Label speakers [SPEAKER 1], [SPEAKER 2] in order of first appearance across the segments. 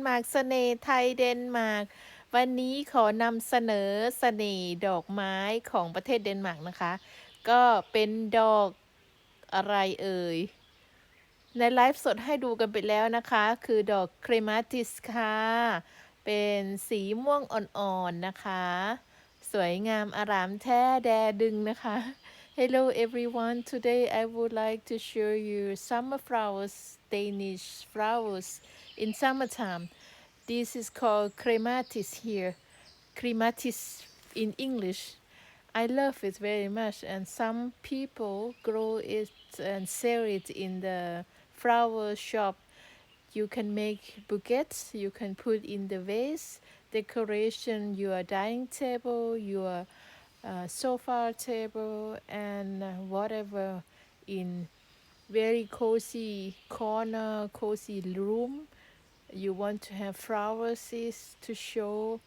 [SPEAKER 1] นมาร์กเสน่ห์ไทยเดนมาร์กวันนี้ขอนำเสนอเสน่ห์ดอกไม้ของประเทศเดนมาร์กนะคะ ก็เป็นดอกอะไรเอ่ย ในไลฟ์สดให้ดูกันไปแล้วนะคะ คือดอกครีมาติสค่ะ เป็นสีม่วงอ่อนๆนะคะ สวยงามอารามแท้แดดึงนะคะ Hello everyone today I would like to show you summer flowers Danish flowers in summertime this is called clematis here. Clematis in English. I love it very much and some people grow it and sell it in the flower shop. You can make bouquets you can put in the vase decoration your dining table your uh, sofa table and uh, whatever in very cozy corner cozy room you want to have flowers to show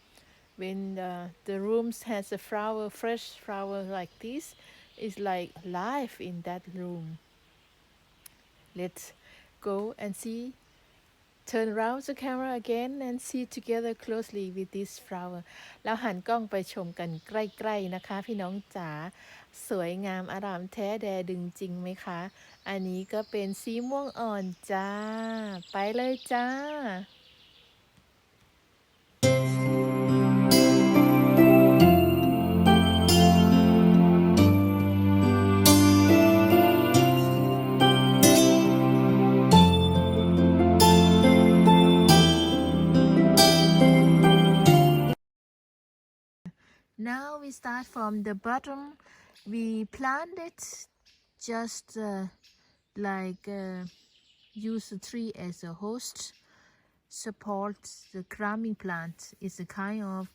[SPEAKER 1] when uh, the rooms has a flower fresh flower like this it's like life in that room. Let's go and see turn around the camera again and see together closely with this flower แล้วหันกล้องไปชมกันใกล้ๆนะคะ พี่น้องจ๋า สวยงามอารามแท้แดดึงจริงไหมคะ อันนี้ก็เป็นสีม่วงอ่อนจ้า ไปเลยจ้า start from the bottom. We plant it just uh, like uh, use the tree as a host. Support the climbing plant. It's a kind of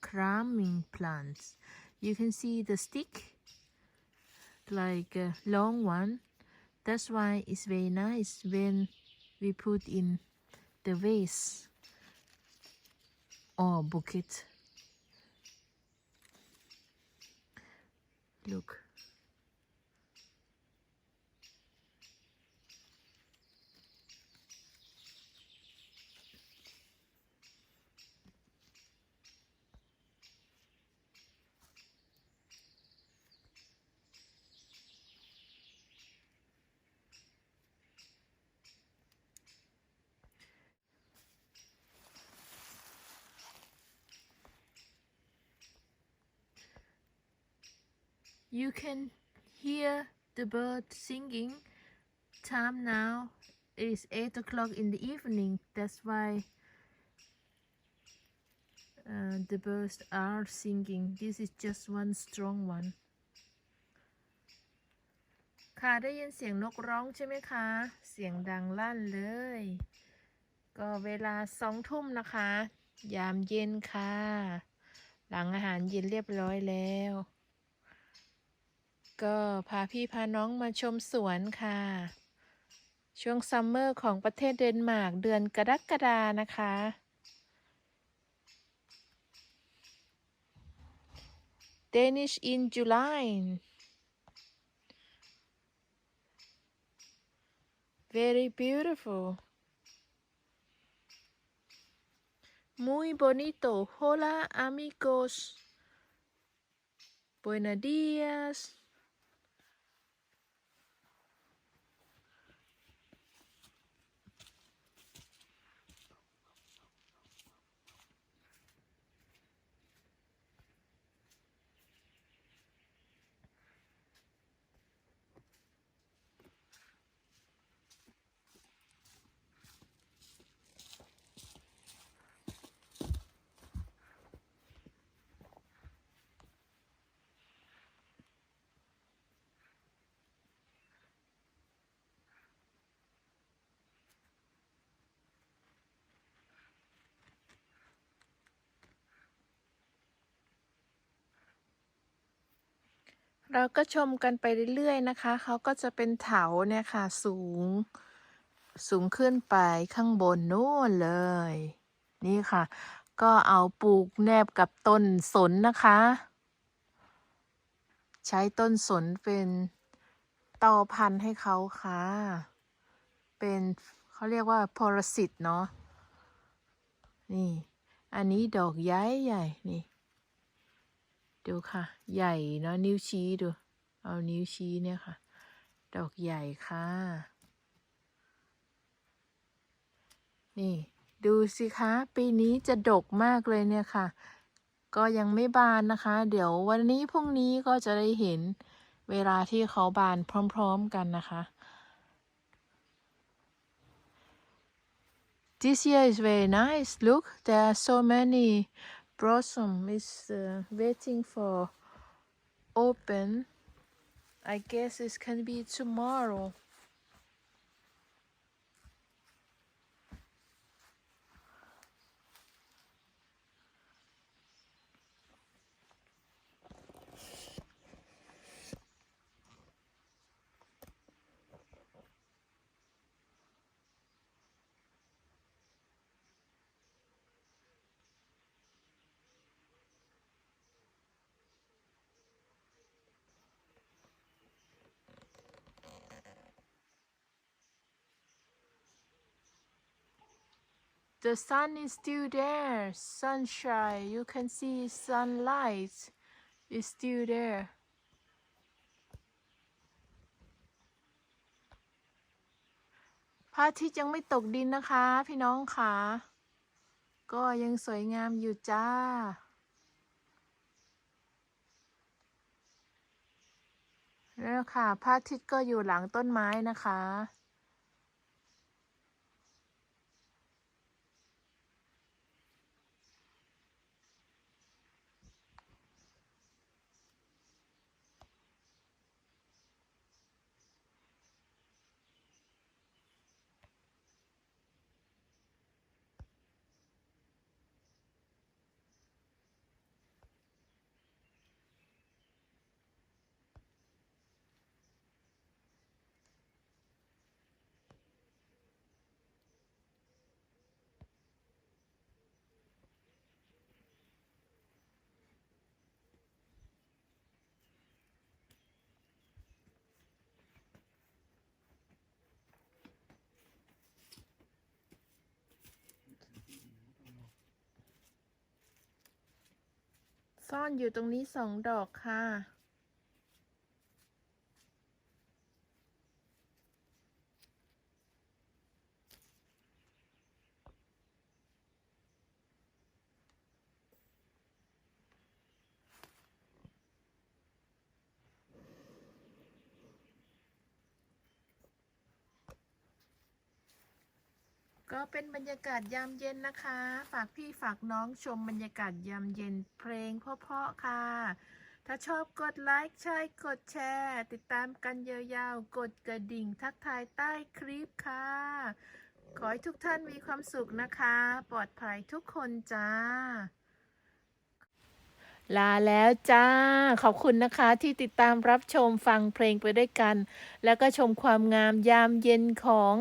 [SPEAKER 1] climbing plant. You can see the stick, like a long one. That's why it's very nice when we put in the vase or bucket. Look. You can hear the bird singing. Time now is 8 o'clock in the evening. That's why uh, the birds are singing. This is just one strong one. ค่ะได้ยินเสียงนกร้องใช่ไหมคะ เสียงดังลั่นเลย ก็เวลาสองทุ่มนะคะ ยามเย็นค่ะ หลังอาหารเย็นเรียบร้อยแล้ว ก็พาพี่พาน้องมาชมสวนค่ะ ช่วงซัมเมอร์ของประเทศเดนมาร์กเดือนกรกฎานะคะ Danish in July very beautiful muy bonito hola amigos buenos días เราก็ชมกันไปเรื่อยๆนะคะ เขาก็จะเป็นเถาเนี่ยค่ะ สูง สูงขึ้นไปข้างบนนู่นเลย นี่ค่ะ ก็เอาปลูกแนบกับต้นสนนะคะ ใช้ต้นสนเป็นต่อพันธุ์ให้เขาค่ะ เป็นเขาเรียกว่าพรสิตเนาะ นี่ อันนี้ดอกใหญ่ใหญ่ นี่ ดูค่ะ ใหญ่เนาะนิ้วชี้ดู เอานิ้วชี้เนี่ยค่ะ ดอกใหญ่ค่ะ นี่ดูสิคะ ปีนี้จะดกมากเลยเนี่ยค่ะ ก็ยังไม่บานนะคะ เดี๋ยววันนี้พรุ่งนี้ก็จะได้เห็นเวลาที่เขาบานพร้อม ๆกันนะคะ This year is very nice. Look, there are so many blossom is uh, waiting for open. I guess it can be tomorrow. The sun is still there. Sunshine. You can see sunlight is still there. พระอาทิตย์ยังไม่ตกดินนะคะ พี่น้องค่ะ ก็ยังสวยงามอยู่จ้า แล้วค่ะพระอาทิตย์ก็อยู่หลังต้นไม้นะคะ ซ่อนอยู่ตรงนี้สองดอกค่ะ ก็เป็นบรรยากาศยามเย็นนะคะ ฝากพี่ฝากน้องชมบรรยากาศยามเย็นเพลงเพราะๆค่ะ ถ้าชอบกดไลค์ใช่กดแชร์ ติดตามกันยาวๆ กดกระดิ่งทักทายใต้คลิปค่ะ ขอให้ทุกท่านมีความสุขนะคะ ปลอดภัยทุกคนจ้า ลาแล้วจ้า ขอบคุณนะคะที่ติดตามรับชมฟังเพลงไปด้วยกัน แล้วก็ชมความงามยามเย็นของ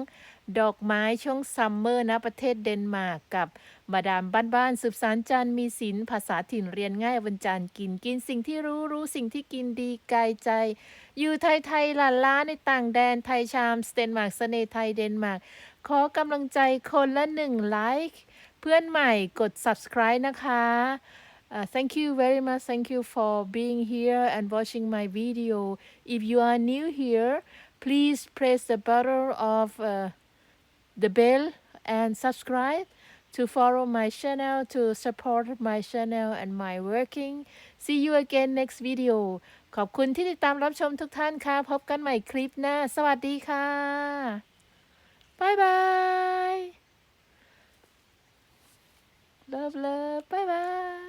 [SPEAKER 1] ดอกไม้ช่วงซัมเมอร์นะประเทศเดนมาร์กกับมาดามบ้านๆสืบสารจานมีศิลภาษาถิ่นเรียนง่ายวันจันกินกินสิ่งที่รู้รู้สิ่งที่กินดีกายใจ อยู่ไทยไทยหลานล้าในต่างแดนไทยชามสเดนมาร์กเสนไทยเดนมาร์กขอกำลังใจคนละหนึ่งไลค์เพื่อนใหม่กด subscribe นะคะ Uh, thank you very much. Thank you for being here and watching my video. If you are new here, please press the button of uh, the bell and subscribe to follow my channel to support my channel and my working. See you again next video. ขอบคุณที่ติดตามรับชมทุกท่านค่ะ พบกันใหม่คลิปหน้า สวัสดีค่ะบายบาย Love love บายบาย